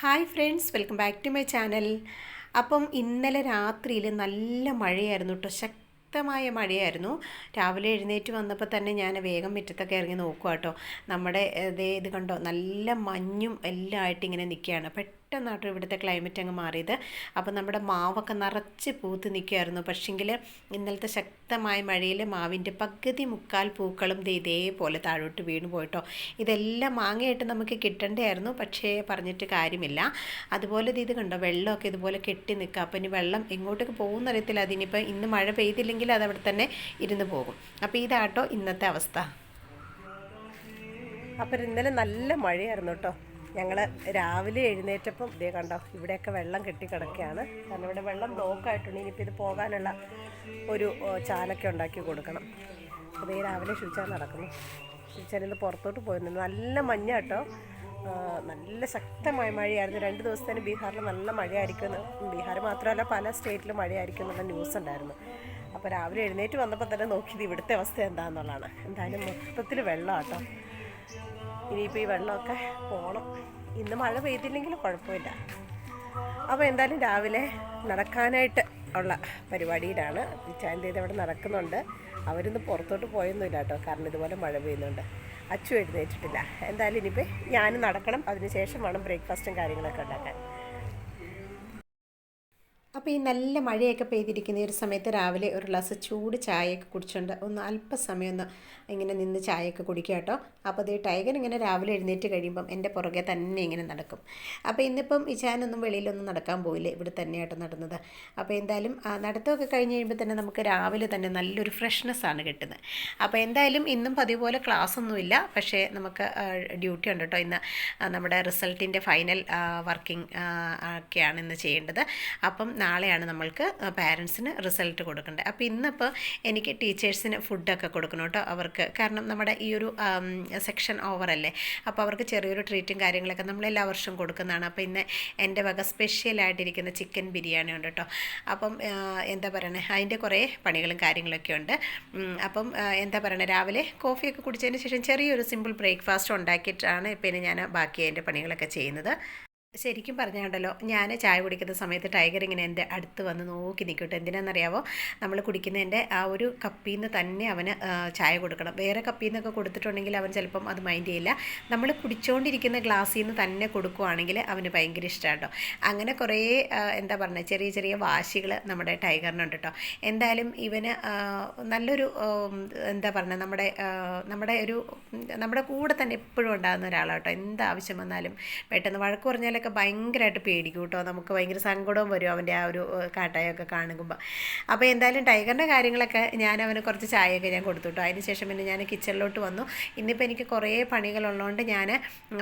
Hi friends welcome back to my channel. അപ്പം ഇന്നലെ രാത്രിയിൽ നല്ല മഴയായിരുന്നു കേട്ടോ ശക്തമായ മഴയായിരുന്നു. രാവിലെ എഴുന്നേറ്റ് വന്നപ്പോൾ തന്നെ ഞാൻ വേഗം മുറ്റത്തൊക്കെ ഇറങ്ങി നോക്കുക കേട്ടോ നമ്മുടെ ഇതേ കണ്ടോ നല്ല മഞ്ഞും എല്ലാം ആയിട്ട് ഇങ്ങനെ നിൽക്കുകയാണ് പെട്ടെന്നാട്ടോ ഇവിടുത്തെ ക്ലൈമറ്റ് അങ്ങ് മാറിയത്. അപ്പോൾ നമ്മുടെ മാവൊക്കെ നിറച്ച് പൂത്ത് നിൽക്കുമായിരുന്നു പക്ഷെങ്കിൽ ഇന്നലത്തെ ശക്തമായ മഴയിൽ മാവിന്റെ പകുതി മുക്കാൽ പൂക്കളും ഇതേപോലെ താഴോട്ട് വീണു പോയിട്ടോ. ഇതെല്ലാം മാങ്ങയായിട്ട് നമുക്ക് കിട്ടേണ്ടതായിരുന്നു. പക്ഷേ പറഞ്ഞിട്ട് കാര്യമില്ല. അതുപോലെ ഇത് കണ്ടോ വെള്ളമൊക്കെ ഇതുപോലെ കെട്ടി നിൽക്കുക. അപ്പോൾ ഇനി വെള്ളം എങ്ങോട്ടേക്ക് പോകുന്ന അറിയത്തില്ല. അതിനിപ്പോൾ ഇന്ന് മഴ പെയ്തില്ലെങ്കിൽ അത് അവിടെ തന്നെ ഇരുന്ന് പോകും. അപ്പോൾ ഇതാട്ടോ ഇന്നത്തെ അവസ്ഥ. അപ്പോൾ ഇന്നലെ നല്ല മഴയായിരുന്നു കേട്ടോ. ഞങ്ങൾ രാവിലെ എഴുന്നേറ്റപ്പം ഇതേ കണ്ടോ ഇവിടെയൊക്കെ വെള്ളം കെട്ടിക്കിടക്കുകയാണ്. കാരണം ഇവിടെ വെള്ളം ബ്ലോക്കായിട്ടുണ്ട് ഇനിയിപ്പോൾ ഇത് പോകാനുള്ള ഒരു ചാലൊക്കെ ഉണ്ടാക്കി കൊടുക്കണം. അപ്പോൾ ഈ രാവിലെ ശുചിച്ചാൽ നടക്കുന്നു. ശുചിച്ചാൽ ഇന്ന് പുറത്തോട്ട് പോയിരുന്നു. നല്ല മഞ്ഞ കേട്ടോ. നല്ല ശക്തമായ മഴയായിരുന്നു. രണ്ട് ദിവസത്തേന് ബീഹാറിൽ നല്ല മഴയായിരിക്കും ബീഹാർ മാത്രമല്ല പല സ്റ്റേറ്റിലും മഴയായിരിക്കും എന്നുള്ള ന്യൂസ് ഉണ്ടായിരുന്നു. അപ്പോൾ രാവിലെ എഴുന്നേറ്റ് വന്നപ്പോൾ തന്നെ നോക്കിയത് ഇവിടുത്തെ അവസ്ഥ എന്താണെന്നുള്ളതാണ് എന്തായാലും മൊത്തത്തിൽ വെള്ളം കേട്ടോ. ഇനിയിപ്പോൾ ഈ വെള്ളമൊക്കെ പോകണം ഇന്ന് മഴ പെയ്തില്ലെങ്കിൽ കുഴപ്പമില്ല. അപ്പോൾ എന്തായാലും രാവിലെ നടക്കാനായിട്ട് ഉള്ള പരിപാടിയിലാണ്. ചായന്റെ അവിടെ നടക്കുന്നുണ്ട്. അവരിന്ന് പുറത്തോട്ട് പോയൊന്നുമില്ല കേട്ടോ. കാരണം ഇതുപോലെ മഴ പെയ്യുന്നുണ്ട്. അച്ചു എഴുന്നേറ്റിട്ടില്ല. എന്തായാലും ഇനിയിപ്പോൾ ഞാനും നടക്കണം. അതിനുശേഷം വേണം ബ്രേക്ക്ഫാസ്റ്റും കാര്യങ്ങളൊക്കെ ഉണ്ടാക്കാൻ. അപ്പോൾ ഈ നല്ല മഴയൊക്കെ പെയ്തിരിക്കുന്ന ഒരു സമയത്ത് രാവിലെ ഒരു ഗ്ലാസ് ചൂട് ചായയൊക്കെ കുടിച്ചുകൊണ്ട് ഒന്ന് അല്പസമയം ഒന്ന് ഇങ്ങനെ നിന്ന് ചായയൊക്കെ കുടിക്കുക കേട്ടോ. അപ്പോൾ അത് ടൈഗർ ഇങ്ങനെ രാവിലെ എഴുന്നേറ്റ് കഴിയുമ്പം എന്റെ പുറകെ തന്നെ ഇങ്ങനെ നടക്കും. അപ്പോൾ ഇന്നിപ്പം ഇച്ചാനൊന്നും വെളിയിലൊന്നും നടക്കാൻ പോയില്ല. ഇവിടെ തന്നെയായിട്ട് നടന്നത്. അപ്പോൾ എന്തായാലും നടത്തമൊക്കെ കഴിഞ്ഞ് കഴിയുമ്പോൾ തന്നെ നമുക്ക് രാവിലെ തന്നെ നല്ലൊരു ഫ്രഷ്നെസ് ആണ് കിട്ടുന്നത്. അപ്പോൾ എന്തായാലും ഇന്നും പതിവ് പോലെ ക്ലാസ് ഒന്നുമില്ല പക്ഷേ നമുക്ക് ഡ്യൂട്ടി ഉണ്ട് കേട്ടോ ഇന്ന്. നമ്മുടെ റിസൾട്ടിന്റെ ഫൈനൽ വർക്കിംഗ് ഒക്കെയാണ് ഇന്ന് ചെയ്യേണ്ടത്. അപ്പം നാളെയാണ് നമ്മൾക്ക് പാരൻസിന് റിസൾട്ട് കൊടുക്കേണ്ടത് അപ്പോൾ ഇന്നിപ്പോൾ എനിക്ക് ടീച്ചേഴ്സിന് ഫുഡൊക്കെ കൊടുക്കണം കേട്ടോ അവർക്ക്. കാരണം നമ്മുടെ ഈ ഒരു സെക്ഷൻ ഓവറല്ലേ അപ്പോൾ അവർക്ക് ചെറിയൊരു ട്രീറ്റും കാര്യങ്ങളൊക്കെ നമ്മൾ എല്ലാ വർഷവും കൊടുക്കുന്നതാണ്. അപ്പോൾ ഇന്ന് എന്റെ വക സ്പെഷ്യലായിട്ടിരിക്കുന്ന ചിക്കൻ ബിരിയാണി ഉണ്ട് കേട്ടോ. അപ്പം എന്താ പറയണേ? അതിന്റെ കുറേ പണികളും കാര്യങ്ങളൊക്കെ ഉണ്ട്. അപ്പം എന്താ പറയണേ? രാവിലെ കോഫിയൊക്കെ കുടിച്ചതിന് ശേഷം ചെറിയൊരു സിമ്പിൾ ബ്രേക്ക്ഫാസ്റ്റ് ഉണ്ടാക്കിയിട്ടാണ് പിന്നെ ഞാൻ ബാക്കി അതിന്റെ പണികളൊക്കെ ചെയ്യുന്നത്. ശരിക്കും പറഞ്ഞാണ്ടല്ലോ ഞാൻ ചായ കുടിക്കുന്ന സമയത്ത് ടൈഗർ ഇങ്ങനെ എന്റെ അടുത്ത് വന്ന് നോക്കി നിൽക്കട്ടെ. എന്തിനാണെന്നറിയാവോ? നമ്മൾ കുടിക്കുന്നതിന്റെ ആ ഒരു കപ്പിൽ നിന്ന് തന്നെ അവന് ചായ കൊടുക്കണം. വേറെ കപ്പിൽ നിന്നൊക്കെ കൊടുത്തിട്ടുണ്ടെങ്കിൽ അവൻ ചിലപ്പം അത് മൈൻഡ് ചെയ്യില്ല. നമ്മൾ കുടിച്ചുകൊണ്ടിരിക്കുന്ന ഗ്ലാസ്സിൽ നിന്ന് തന്നെ കൊടുക്കുവാണെങ്കിൽ അവന് ഭയങ്കര ഇഷ്ടമാണ് അങ്ങനെ കുറേ എന്താ പറയുക ചെറിയ ചെറിയ വാശികൾ നമ്മുടെ ടൈഗറിനുണ്ട് കേട്ടോ എന്തായാലും ഇവന് നല്ലൊരു എന്താ പറയുക നമ്മുടെ നമ്മുടെ ഒരു നമ്മുടെ കൂടെ തന്നെ എപ്പോഴും ഉണ്ടാകുന്ന ഒരാളാണ് കേട്ടോ എന്താവശ്യം വന്നാലും പെട്ടെന്ന് വഴക്ക് പറഞ്ഞാലൊക്കെ ഭയങ്കരമായിട്ട് പേടിക്കും കേട്ടോ. നമുക്ക് ഭയങ്കര സങ്കടവും വരും അവന്റെ ആ ഒരു കാട്ടയൊക്കെ കാണുമ്പോൾ അപ്പോൾ എന്തായാലും ടൈഗറിന്റെ കാര്യങ്ങളൊക്കെ ഞാൻ അവന് കുറച്ച് ചായയൊക്കെ ഞാൻ കൊടുത്തു കേട്ടോ. അതിന് ശേഷം പിന്നെ ഞാൻ കിച്ചണിലോട്ട് വന്നു. ഇന്നിപ്പോൾ എനിക്ക് കുറേ പണികളുള്ളതുകൊണ്ട് ഞാൻ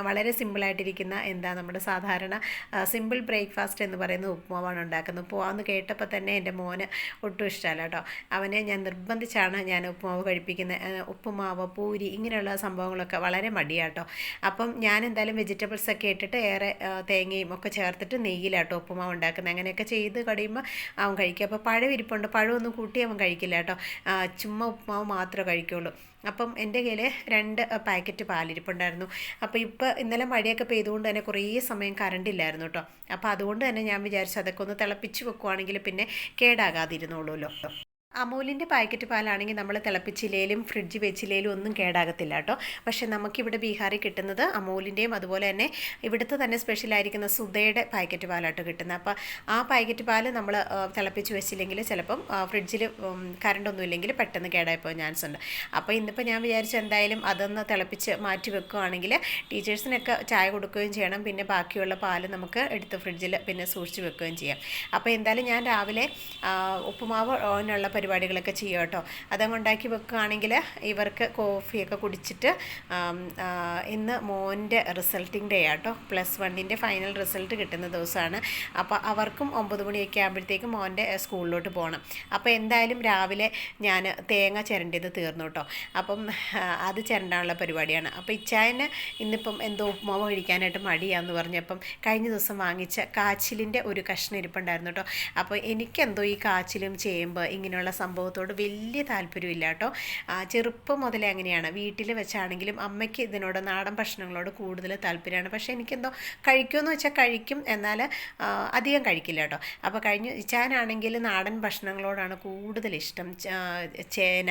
വളരെ സിമ്പിളായിട്ടിരിക്കുന്ന എന്താ നമ്മുടെ സാധാരണ സിമ്പിൾ ബ്രേക്ക്ഫാസ്റ്റ് എന്ന് പറയുന്ന ഉപ്പുമാവാണ് ഉണ്ടാക്കുന്നത്. ഉപ്പുമാവെന്ന് കേട്ടപ്പോൾ തന്നെ എന്റെ മോന് ഒട്ടും ഇഷ്ടമല്ല കേട്ടോ. അവനെ ഞാൻ നിർബന്ധിച്ചാണ് ഞാൻ ഉപ്പുമാവ് കഴിപ്പിക്കുന്നത്. ഉപ്പുമാവ് പൂരി ഇങ്ങനെയുള്ള സംഭവങ്ങളൊക്കെ വളരെ മടിയാട്ടോ അപ്പം ഞാൻ എന്തായാലും വെജിറ്റബിൾസ് ഒക്കെ ഇട്ടിട്ട് ഏറെ തേങ്ങയും ഒക്കെ ചേർത്തിട്ട് നെയ്യിലാട്ടോ ഉപ്പുമാവ് ഉണ്ടാക്കുന്നത്. അങ്ങനെയൊക്കെ ചെയ്ത് കഴിയുമ്പോൾ അവൻ കഴിക്കും. അപ്പോൾ പഴം ഇരിപ്പുണ്ട്. പഴമൊന്നും കൂട്ടി അവൻ കഴിക്കില്ല കേട്ടോ. ചുമ്മാ ഉപ്പുമാവ് മാത്രമേ കഴിക്കുള്ളൂ. അപ്പം എന്റെ കയ്യിൽ രണ്ട് പാക്കറ്റ് പാലിരിപ്പുണ്ടായിരുന്നു. അപ്പോൾ ഇപ്പോൾ ഇന്നലെ മഴയൊക്കെ പെയ്തുകൊണ്ട് തന്നെ കുറേ സമയം കറണ്ട് ഇല്ലായിരുന്നു കേട്ടോ. അപ്പോൾ അതുകൊണ്ട് തന്നെ ഞാൻ വിചാരിച്ചു അതൊക്കെ ഒന്ന് തിളപ്പിച്ച് വെക്കുവാണെങ്കിൽ പിന്നെ കേടാകാതിരുന്നോളൂല്ലോ അമൂലിന്റെ പാക്കറ്റ് പാലാണെങ്കിൽ നമ്മൾ തിളപ്പിച്ചില്ലേലും ഫ്രിഡ്ജ് വെച്ചില്ലേലും ഒന്നും കേടാകത്തില്ല കേട്ടോ. പക്ഷേ നമുക്കിവിടെ ബീഹാറിൽ കിട്ടുന്നത് അമൂലിന്റെയും അതുപോലെ തന്നെ ഇവിടുത്തെ തന്നെ സ്പെഷ്യലായിരിക്കുന്ന സുധയുടെ പാക്കറ്റ് പാലാട്ടോ കിട്ടുന്നത്. അപ്പോൾ ആ പാക്കറ്റ് പാൽ നമ്മൾ തിളപ്പിച്ച് വെച്ചില്ലെങ്കിൽ ചിലപ്പം ഫ്രിഡ്ജിൽ കറണ്ടൊന്നും ഇല്ലെങ്കിൽ പെട്ടെന്ന് കേടായി പോകാൻ ചാൻസ് ഉണ്ട്. അപ്പോൾ ഇന്നിപ്പോൾ ഞാൻ വിചാരിച്ചു എന്തായാലും അതൊന്ന് തിളപ്പിച്ച് മാറ്റി വെക്കുകയാണെങ്കിൽ ടീച്ചേഴ്സിനൊക്കെ ചായ കൊടുക്കുകയും ചെയ്യണം. പിന്നെ ബാക്കിയുള്ള പാൽ നമുക്ക് എടുത്ത് ഫ്രിഡ്ജിൽ പിന്നെ സൂക്ഷിച്ച് വെക്കുകയും ചെയ്യാം. അപ്പോൾ എന്തായാലും ഞാൻ രാവിലെ ഉപ്പുമാവ് നുള്ള പരിപാടികളൊക്കെ ചെയ്യും കേട്ടോ. അതങ്ങ് ഉണ്ടാക്കി വെക്കുകയാണെങ്കിൽ ഇവർക്ക് കോഫിയൊക്കെ കുടിച്ചിട്ട് ഇന്ന് മോന്റെ റിസൾട്ടിങ് ഡേ ആട്ടോ പ്ലസ് വണ്ണിന്റെ ഫൈനൽ റിസൾട്ട് കിട്ടുന്ന ദിവസമാണ്. അപ്പോൾ അവർക്കും ഒമ്പത് മണിയൊക്കെ ആകുമ്പോഴത്തേക്കും മോന്റെ സ്കൂളിലോട്ട് പോകണം. അപ്പോൾ എന്തായാലും രാവിലെ ഞാൻ തേങ്ങ ചിരണ്ടിയത് തീർന്നു കേട്ടോ. അപ്പം അത് ചിരണ്ടാനുള്ള പരിപാടിയാണ്. അപ്പോൾ ഇച്ചായന് ഇന്നിപ്പം എന്തോ ഉപ്പുമാവ് കഴിക്കാനായിട്ട് മടിയാന്ന് പറഞ്ഞപ്പം കഴിഞ്ഞ ദിവസം വാങ്ങിച്ച കാച്ചിലിന്റെ ഒരു കഷ്ണം ഇരിപ്പുണ്ടായിരുന്നു കേട്ടോ. അപ്പോൾ എനിക്കെന്തോ ഈ കാച്ചിലും ചേമ്പ് ഇങ്ങനെയുള്ള സംഭവത്തോട് വലിയ താല്പര്യമില്ല കേട്ടോ ചെറുപ്പം മുതലേ അങ്ങനെയാണ്. വീട്ടിൽ വെച്ചാണെങ്കിലും അമ്മയ്ക്ക് ഇതിനോട് നാടൻ ഭക്ഷണങ്ങളോട് കൂടുതൽ താല്പര്യമാണ്. പക്ഷേ എനിക്കെന്തോ കഴിക്കുമെന്ന് വെച്ചാൽ കഴിക്കും. എന്നാൽ അധികം കഴിക്കില്ല കേട്ടോ അപ്പോൾ കഴിഞ്ഞ് ഇച്ചാനാണെങ്കിൽ നാടൻ ഭക്ഷണങ്ങളോടാണ് കൂടുതൽ ഇഷ്ടം. ചേന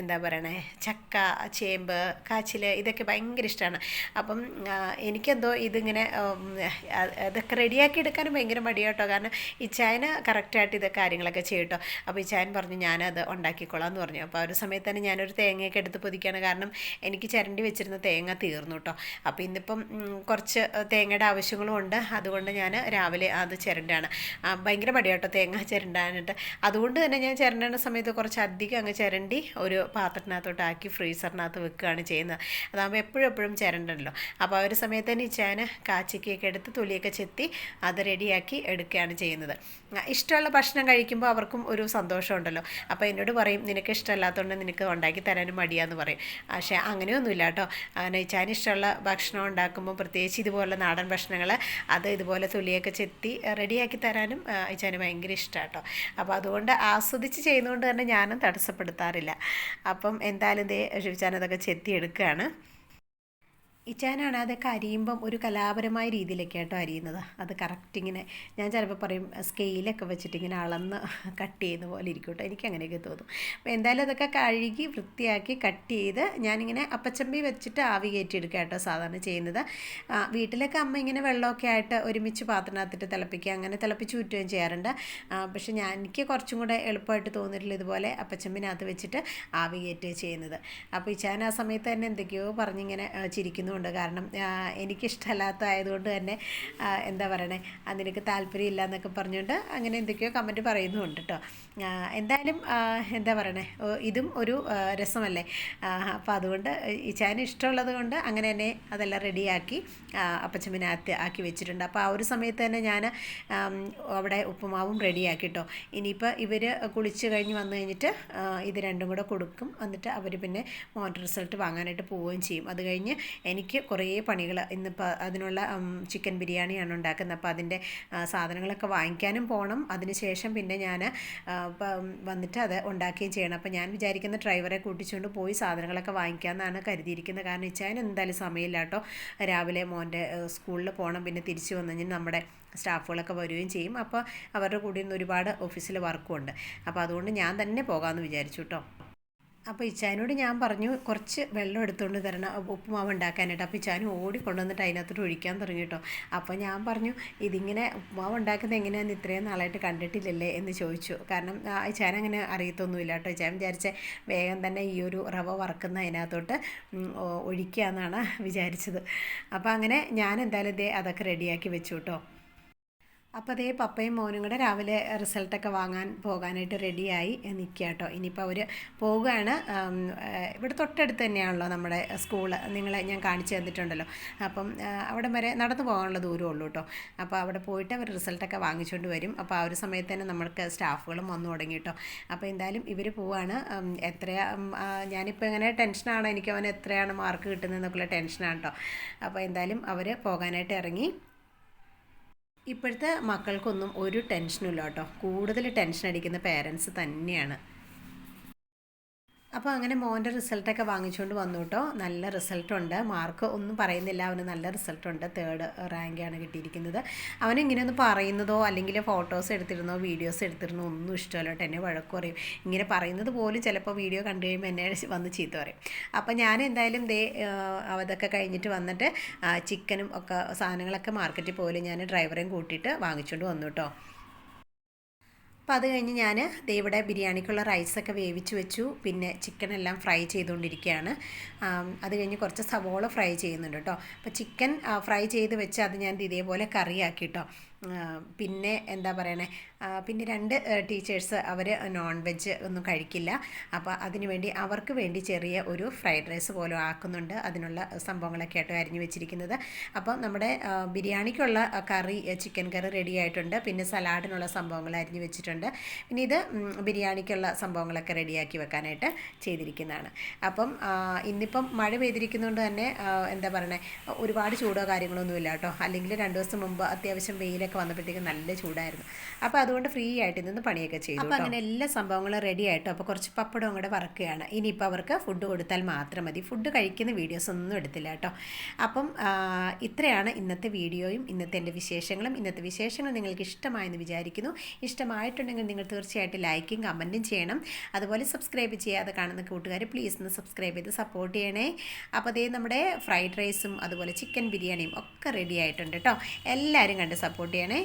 എന്താ പറയണേ ചക്ക ചേമ്പ് കാച്ചിൽ ഇതൊക്കെ ഭയങ്കര ഇഷ്ടമാണ് അപ്പം എനിക്കെന്തോ ഇതിങ്ങനെ അതൊക്കെ റെഡിയാക്കി എടുക്കാനും ഭയങ്കര മടിയാട്ടോ. കാരണം ഇച്ചായന കറക്റ്റായിട്ട് ഇതൊക്കെ കാര്യങ്ങളൊക്കെ ചെയ്യട്ടോ അപ്പോൾ ഇച്ചായൻ പറഞ്ഞു ഞാനത് ഉണ്ടാക്കിക്കോളാം എന്ന് പറഞ്ഞു. അപ്പോൾ ആ ഒരു സമയത്ത് തന്നെ ഞാനൊരു തേങ്ങയൊക്കെ എടുത്ത് പൊതിക്കുകയാണ് കാരണം എനിക്ക് ചിരണ്ടി വെച്ചിരുന്ന തേങ്ങ തീർന്നു കേട്ടോ അപ്പോൾ ഇന്നിപ്പം കുറച്ച് തേങ്ങയുടെ ആവശ്യങ്ങളും ഉണ്ട്. അതുകൊണ്ട് ഞാൻ രാവിലെ അത് ചിരണ്ടാണ്. ഭയങ്കര പടിയാട്ടോ തേങ്ങ ചിരണ്ടാനായിട്ട്. അതുകൊണ്ട് തന്നെ ഞാൻ ചിരണ്ടേണ്ട സമയത്ത് കുറച്ച് അധികം അങ്ങ് ചിരണ്ടി ഒരു പാത്രത്തിനകത്തോട്ട് ആക്കി ഫ്രീസറിനകത്ത് വെക്കുകയാണ് ചെയ്യുന്നത്. അതാകുമ്പോൾ എപ്പോഴും എപ്പോഴും ചിരണ്ടല്ലോ അപ്പോൾ ആ ഒരു സമയത്ത് തന്നെ ഞാൻ കാച്ചിക്കൊക്കെ എടുത്ത് തൊലിയൊക്കെ ചെത്തി അത് റെഡിയാക്കി എടുക്കുകയാണ് ചെയ്യുന്നത്. ഇഷ്ടമുള്ള ഭക്ഷണം കഴിക്കുമ്പോൾ അവർക്കും ഒരു സന്തോഷമുണ്ടല്ലോ. അപ്പോൾ എന്നോട് പറയും നിനക്ക് ഇഷ്ടമല്ലാത്തതുകൊണ്ട് നിനക്ക് ഉണ്ടാക്കി തരാനും മടിയാന്ന് പറയും. പക്ഷേ അങ്ങനെയൊന്നുമില്ല കേട്ടോ. അങ്ങനെ ചാൻ ഇഷ്ടമുള്ള ഭക്ഷണം ഉണ്ടാക്കുമ്പോൾ പ്രത്യേകിച്ച് ഇതുപോലെ നാടൻ ഭക്ഷണങ്ങൾ അത് ഇതുപോലെ തുലിയൊക്കെ ചെത്തി റെഡിയാക്കി തരാനും അയച്ചാന് ഭയങ്കര ഇഷ്ടമാണ് കേട്ടോ. അപ്പോൾ അതുകൊണ്ട് ആസ്വദിച്ച് ചെയ്യുന്നതുകൊണ്ട് തന്നെ ഞാനും തടസ്സപ്പെടുത്താറില്ല. അപ്പം എന്തായാലും ഇതേ ഷിവിച്ചാൻ അതൊക്കെ ചെത്തി എടുക്കുകയാണ് ഇച്ചാനാണ് അതൊക്കെ അരിയുമ്പം ഒരു കലാപരമായ രീതിയിലൊക്കെ കേട്ടോ അരിയുന്നത്. അത് കറക്റ്റ് ഇങ്ങനെ ഞാൻ ചിലപ്പോൾ പറയും സ്കെയിലൊക്കെ വെച്ചിട്ട് ഇങ്ങനെ അളന്ന് കട്ട് ചെയ്യുന്ന പോലെ ഇരിക്കും കേട്ടോ എനിക്ക് അങ്ങനെയൊക്കെ തോന്നും. അപ്പോൾ എന്തായാലും അതൊക്കെ കഴുകി വൃത്തിയാക്കി കട്ട് ചെയ്ത് ഞാനിങ്ങനെ അപ്പച്ചമ്പി വെച്ചിട്ട് ആവി കയറ്റിയെടുക്കുക കേട്ടോ സാധാരണ ചെയ്യുന്നത്. വീട്ടിലൊക്കെ അമ്മ ഇങ്ങനെ വെള്ളമൊക്കെ ആയിട്ട് ഒരുമിച്ച് പാത്രത്തിനകത്തിട്ട് തിളപ്പിക്കുക അങ്ങനെ തിളപ്പിച്ച് ഊറ്റുകയും ചെയ്യാറുണ്ട്. പക്ഷേ ഞാൻ എനിക്ക് കുറച്ചും കൂടെ എളുപ്പമായിട്ട് തോന്നിയിട്ടുള്ള ഇതുപോലെ അപ്പച്ചമ്പിനകത്ത് വെച്ചിട്ട് ആവി കയറ്റുക ചെയ്യുന്നത്. അപ്പോൾ ഇച്ചാൻ ആ സമയത്ത് തന്നെ എന്തൊക്കെയോ പറഞ്ഞിങ്ങനെ ചിരിക്കുന്നു. ചെയ്യുന്നുണ്ട് കാരണം എനിക്കിഷ്ടമല്ലാത്ത ആയതുകൊണ്ട് തന്നെ എന്താ പറയണേ അതിനൊക്കെ താല്പര്യമില്ല എന്നൊക്കെ പറഞ്ഞുകൊണ്ട് അങ്ങനെ എന്തൊക്കെയോ കമന്റ് പറയുന്നുണ്ട് കേട്ടോ എന്തായാലും എന്താ പറയണേ ഇതും ഒരു രസമല്ലേ? അപ്പോൾ അതുകൊണ്ട് ഈ ചാന ഇഷ്ടമുള്ളത് കൊണ്ട് അങ്ങനെ തന്നെ അതെല്ലാം റെഡിയാക്കി അപ്പച്ചമ്മിനകത്ത് ആക്കി വെച്ചിട്ടുണ്ട്. അപ്പോൾ ആ ഒരു സമയത്ത് തന്നെ ഞാൻ അവിടെ ഉപ്പുമാവും റെഡിയാക്കി കേട്ടോ ഇനിയിപ്പോൾ ഇവർ കുളിച്ച് കഴിഞ്ഞ് വന്നു കഴിഞ്ഞിട്ട് ഇത് രണ്ടും കൂടെ കൊടുക്കും. എന്നിട്ട് അവർ പിന്നെ മോട്ടർ റിസൾട്ട് വാങ്ങാനായിട്ട് പോവുകയും ചെയ്യും. അത് കഴിഞ്ഞ് എനിക്ക് കുറേ പണികൾ ഇന്നിപ്പോൾ അതിനുള്ള ചിക്കൻ ബിരിയാണിയാണ് ഉണ്ടാക്കുന്നത്. അപ്പോൾ അതിന്റെ സാധനങ്ങളൊക്കെ വാങ്ങിക്കാനും പോകണം അതിനുശേഷം പിന്നെ ഞാൻ വന്നിട്ട് അത് ഉണ്ടാക്കുകയും ചെയ്യണം. അപ്പോൾ ഞാൻ വിചാരിക്കുന്ന ഡ്രൈവറെ കൂട്ടിച്ചുകൊണ്ട് പോയി സാധനങ്ങളൊക്കെ വാങ്ങിക്കാമെന്നാണ് കരുതിയിരിക്കുന്നത്. കാരണം വെച്ചാൽ എന്തായാലും സമയമില്ല കേട്ടോ. രാവിലെ മോന്റെ സ്കൂളിൽ പോകണം പിന്നെ തിരിച്ചു വന്നു കഴിഞ്ഞാൽ നമ്മുടെ സ്റ്റാഫുകളൊക്കെ വരികയും ചെയ്യും. അപ്പോൾ അവരുടെ കൂടെ നിന്ന് ഒരുപാട് ഓഫീസിൽ വർക്കും ഉണ്ട് അപ്പോൾ അതുകൊണ്ട് ഞാൻ തന്നെ പോകാമെന്ന് വിചാരിച്ചു കേട്ടോ. അപ്പോൾ ഇച്ചാനോട് ഞാൻ പറഞ്ഞു കുറച്ച് വെള്ളം എടുത്തുകൊണ്ട് തരണം ഉപ്പുമാവ് ഉണ്ടാക്കാനായിട്ട്. അപ്പോൾ ഇച്ചാനും ഓടി കൊണ്ടുവന്നിട്ട് അതിനകത്തോട്ട് ഒഴിക്കാൻ തുടങ്ങി കേട്ടോ അപ്പോൾ ഞാൻ പറഞ്ഞു ഇതിങ്ങനെ ഉപ്പുമാവ് ഉണ്ടാക്കുന്നത് എങ്ങനെയാണെന്ന് ഇത്രയും നാളായിട്ട് കണ്ടിട്ടില്ലല്ലേ? എന്ന് ചോദിച്ചു. കാരണം ഇച്ചാൻ അങ്ങനെ അറിയത്തൊന്നുമില്ല കേട്ടോ ഇച്ചാൻ വിചാരിച്ച വേഗം തന്നെ ഈ ഒരു റവ വറക്കുന്ന അതിനകത്തോട്ട് ഒഴിക്കുക എന്നാണ് വിചാരിച്ചത്. അപ്പോൾ അങ്ങനെ ഞാൻ എന്തായാലും ഇതേ അതൊക്കെ റെഡിയാക്കി വെച്ചു കേട്ടോ അപ്പോൾ അതേ പപ്പയും മോനും കൂടെ രാവിലെ റിസൾട്ടൊക്കെ വാങ്ങാൻ പോകാനായിട്ട് റെഡിയായി നിൽക്കുക കേട്ടോ ഇനിയിപ്പോൾ അവർ പോവുകയാണ്. ഇവിടെ തൊട്ടടുത്ത് തന്നെയാണല്ലോ നമ്മുടെ സ്കൂൾ നിങ്ങളെ ഞാൻ കാണിച്ചു തന്നിട്ടുണ്ടല്ലോ. അപ്പം അവിടെ വരെ നടന്നു പോകാനുള്ള ദൂരമേ ഉള്ളൂ കേട്ടോ അപ്പോൾ അവിടെ പോയിട്ട് അവർ റിസൾട്ടൊക്കെ വാങ്ങിച്ചുകൊണ്ട് വരും. അപ്പോൾ ആ ഒരു സമയത്ത് തന്നെ നമ്മൾക്ക് സ്റ്റാഫുകളും വന്നു തുടങ്ങി കേട്ടോ അപ്പോൾ എന്തായാലും ഇവർ പോവാണ്. എത്രയാണ് ഞാനിപ്പോൾ ഇങ്ങനെ ടെൻഷനാണ് എനിക്ക് അവൻ എത്രയാണ് മാർക്ക് കിട്ടുന്നതെന്നൊക്കെയുള്ള ടെൻഷനാണ് കേട്ടോ അപ്പോൾ എന്തായാലും അവർ പോകാനായിട്ട് ഇറങ്ങി. ഇപ്പോഴത്തെ മക്കൾക്കൊന്നും ഒരു ടെൻഷനും ഇല്ല കേട്ടോ. കൂടുതൽ ടെൻഷൻ അടിക്കുന്ന പേരൻസ് തന്നെയാണ്. അപ്പോൾ അങ്ങനെ മോന്റെ റിസൾട്ടൊക്കെ വാങ്ങിച്ചുകൊണ്ട് വന്നു കേട്ടോ നല്ല റിസൾട്ടുണ്ട് മാർക്ക് ഒന്നും പറയുന്നില്ല. അവന് നല്ല റിസൾട്ടുണ്ട് തേർഡ് റാങ്കാണ് കിട്ടിയിരിക്കുന്നത്. അവൻ ഇങ്ങനെയൊന്നും പറയുന്നതോ അല്ലെങ്കിൽ ഫോട്ടോസ് എടുത്തിരുന്നോ വീഡിയോസ് എടുത്തിരുന്നോ ഒന്നും ഇഷ്ടമല്ല കേട്ടോ. എന്നെ വഴക്ക് പറയും. ഇങ്ങനെ പറയുന്നത് പോലും ചിലപ്പോൾ വീഡിയോ കണ്ടു കഴിയുമ്പോൾ എന്നെ വന്ന് ചീത്ത പറയും. അപ്പോൾ ഞാൻ എന്തായാലും ദേ അതൊക്കെ കഴിഞ്ഞിട്ട് വന്നിട്ട് ചിക്കനും ഒക്കെ സാധനങ്ങളൊക്കെ മാർക്കറ്റിൽ പോലും ഞാൻ ഡ്രൈവറേയും കൂട്ടിയിട്ട് വാങ്ങിച്ചുകൊണ്ട് വന്നു കേട്ടോ. അപ്പോൾ അത് കഴിഞ്ഞ് ഞാൻ ഇവിടെ ബിരിയാണിക്കുള്ള റൈസൊക്കെ വേവിച്ച് വെച്ചു. പിന്നെ ചിക്കൻ എല്ലാം ഫ്രൈ ചെയ്തുകൊണ്ടിരിക്കുകയാണ് അത് കഴിഞ്ഞ് കുറച്ച് സവോള ഫ്രൈ ചെയ്യുന്നുണ്ട് കേട്ടോ അപ്പോൾ ചിക്കൻ ഫ്രൈ ചെയ്ത് വെച്ച് അത് ഞാൻ ഇതേപോലെ കറിയാക്കി കേട്ടോ പിന്നെ എന്താ പറയണേ? പിന്നെ രണ്ട് ടീച്ചേഴ്സ് അവർ നോൺ വെജ് ഒന്നും കഴിക്കില്ല. അപ്പോൾ അതിനുവേണ്ടി അവർക്ക് വേണ്ടി ചെറിയ ഒരു ഫ്രൈഡ് റൈസ് പോലും ആക്കുന്നുണ്ട്. അതിനുള്ള സംഭവങ്ങളൊക്കെ ആയിട്ട് അരിഞ്ഞു വെച്ചിരിക്കുന്നത്. അപ്പോൾ നമ്മുടെ ബിരിയാണിക്കുള്ള കറി ചിക്കൻ കറി റെഡി ആയിട്ടുണ്ട്. പിന്നെ സലാഡിനുള്ള സംഭവങ്ങൾ അരിഞ്ഞു വെച്ചിട്ടുണ്ട്. പിന്നെ ഇത് ബിരിയാണിക്കുള്ള സംഭവങ്ങളൊക്കെ റെഡിയാക്കി വെക്കാനായിട്ട് ചെയ്തിരിക്കുന്നതാണ്. അപ്പം ഇന്നിപ്പം മഴ പെയ്തിരിക്കുന്നതുകൊണ്ട് തന്നെ എന്താ പറയണേ ഒരുപാട് ചൂടോ കാര്യങ്ങളോ ഒന്നുമില്ല കേട്ടോ. അല്ലെങ്കിൽ രണ്ട് ദിവസം മുമ്പ് അത്യാവശ്യം വെയിലൊക്കെ വന്നപ്പോഴത്തേക്കും നല്ല ചൂടായിരുന്നു. അപ്പോൾ അതുകൊണ്ട് ഫ്രീ ആയിട്ട് നിന്ന് പണിയൊക്കെ ചെയ്തു അപ്പോൾ അങ്ങനെ എല്ലാ സംഭവങ്ങളും റെഡി ആയിട്ടോ. അപ്പോൾ കുറച്ച് പപ്പടവും കൂടെ വറക്കുകയാണ്. ഇനിയിപ്പോൾ അവർക്ക് ഫുഡ് കൊടുത്താൽ മാത്രം മതി. ഫുഡ് കഴിക്കുന്ന വീഡിയോസ് ഒന്നും എടുത്തില്ല കേട്ടോ. അപ്പം ഇത്രയാണ് ഇന്നത്തെ വീഡിയോയും ഇന്നത്തെ എന്റെ വിശേഷങ്ങളും. ഇന്നത്തെ വിശേഷങ്ങൾ നിങ്ങൾക്ക് ഇഷ്ടമായെന്ന് വിചാരിക്കുന്നു. ഇഷ്ടമായിട്ടുണ്ടെങ്കിൽ നിങ്ങൾ തീർച്ചയായിട്ടും ലൈക്കും കമന്റും ചെയ്യണം. അതുപോലെ സബ്സ്ക്രൈബ് ചെയ്യാതെ കാണുന്ന കൂട്ടുകാർ പ്ലീസ് ഒന്ന് സബ്സ്ക്രൈബ് ചെയ്ത് സപ്പോർട്ട് ചെയ്യണേ. അപ്പോൾ അതേ നമ്മുടെ ഫ്രൈഡ് റൈസും അതുപോലെ ചിക്കൻ ബിരിയാണിയും ഒക്കെ റെഡി ആയിട്ടുണ്ട് കേട്ടോ. എല്ലാവരും കണ്ട് സപ്പോർട്ട് ചെയ്യണേ.